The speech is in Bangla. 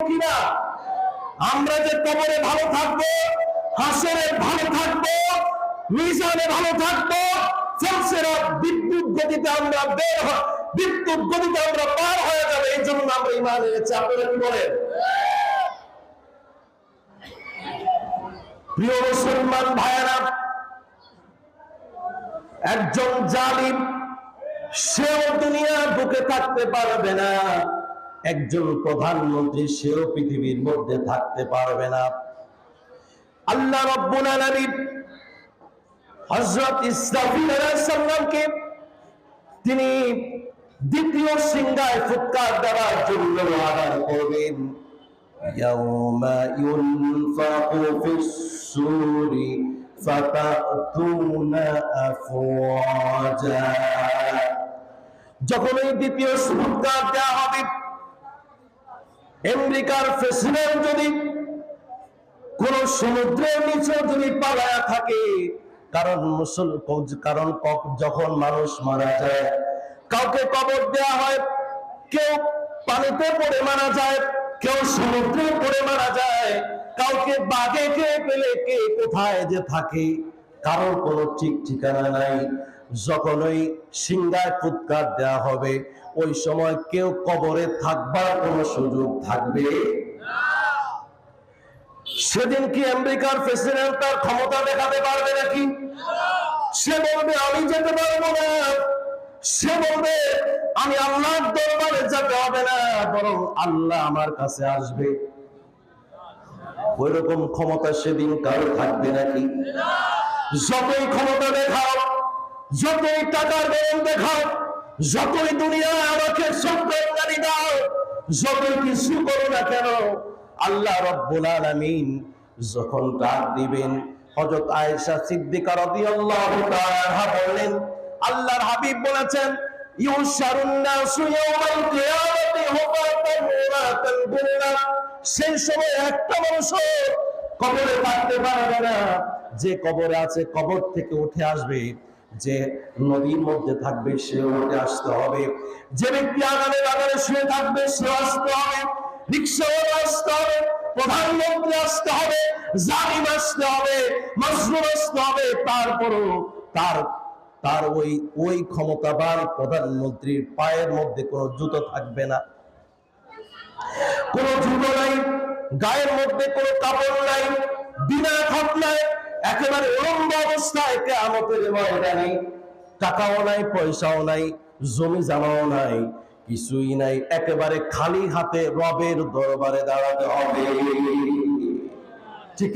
কিনা? আমরা যে কবরে ভালো থাকব, হাসরে ভালো থাকব, মিজানে ভালো থাকব বিদ্যুৎ গতিতে আমরা বের হ- বিদ্যুৎ গতিতে আমরা পার হয়ে যাবে, এই জন্য আমরা ইমান এনেছি। আপনারা কি বলেন? প্রিয় মুসলমান ভাইয়েরা, একজন জালিম, সেও দুনিয়ার বুকে থাকতে পারবে না। একজন প্রধানমন্ত্রী সেও পৃথিবীর মধ্যে থাকতে পারবে না আল্লাহ রব্বুল আলামিন হযরত ইসরাফিল আলাইহিস সালামকে তিনি দ্বিতীয় সিংহায় ফুৎকার দেওয়ার জন্য আদান করবেন يوم ينفق في السور فتأتون أفواجا যখন এই দ্বিতীয় ফুৎকার দেওয়া হবে আমেরিকার প্রেসিডেন্ট যদি কোন সমুদ্রের নিচে যদি পালায়া থাকে, কারণ মুসল কারণ যখন মানুষ মারা যায়, কাউকে কবর দেয়া হয়, কেউ পানিতে পড়ে মারা যায়, কেউ সমুদ্রে পড়ে মারা যায়, কাউকে বাগে কে পেলে কে কোথায় যে থাকে, কারোর কোনো ঠিক ঠিকানা নাই। যখন ওই সিংহায় ফুৎকার দেয়া হবে, ওই সময় কেউ কবরে থাকবার কোনো সুযোগ থাকবে? সেদিন কি আমেরিকার প্রেসিডেন্ট তার ক্ষমতা দেখাতে পারবে নাকি? সে বলবে, আমি যেতে পারব না। সে বলবে, আমি আল্লাহর দরবারে যেতে হবে না, বরং আল্লাহ আমার কাছে আসবে। ওই রকম ক্ষমতা সেদিন কারও থাকবে নাকি? যতই ক্ষমতা দেখাও যতই টাকার গরম দেখাও, যতই দুনিয়ায় আমাকে সম্পদকারী দাও, যতই কিছু করো না কেন, আল্লাহ রব্বুল আলামিন যখন ডাক দিবেন, হযরত আয়েশা সিদ্দিকা রাদিয়াল্লাহু তাআলা বললেন, আল্লাহর হাবিব বলেছেন, ইউশারুন নাসু ইয়াউমাল কিয়ামাতি হুফাতান উরাতান গুল্লা সেই সময় একটা মানুষও কবরে থাকতে পারবে না। যে কবরে আছে, কবর থেকে উঠে আসবে যে নদীর মধ্যে থাকবে সে উঠে আসতে হবে। যে ব্যক্তি আগামী বাগানে শুয়ে থাকবে সে আসতে হবে। রিক্সাওয়ালা আসতে হবে, প্রধানমন্ত্রী আসতে হবে, জালিম আসতে হবে, মজলুম আসতে হবে, তারপরও তার তার ওই ওই ক্ষমতাবান প্রধানমন্ত্রীর পায়ের মধ্যে কোনো জুতো থাকবে না। কোনো জুতো নাই, গায়ের মধ্যে কোনো কাপড় নাই, বিনা ঘটনায় একেবারে উলম্ব অবস্থায় কেয়ামতের ময়দানে টাকাও নাই, পয়সাও নাই, জমি জানাও নাই, কিছুই নাই, একেবারে খালি হাতে রবের দরবারে দাঁড়াতে হবে। ঠিক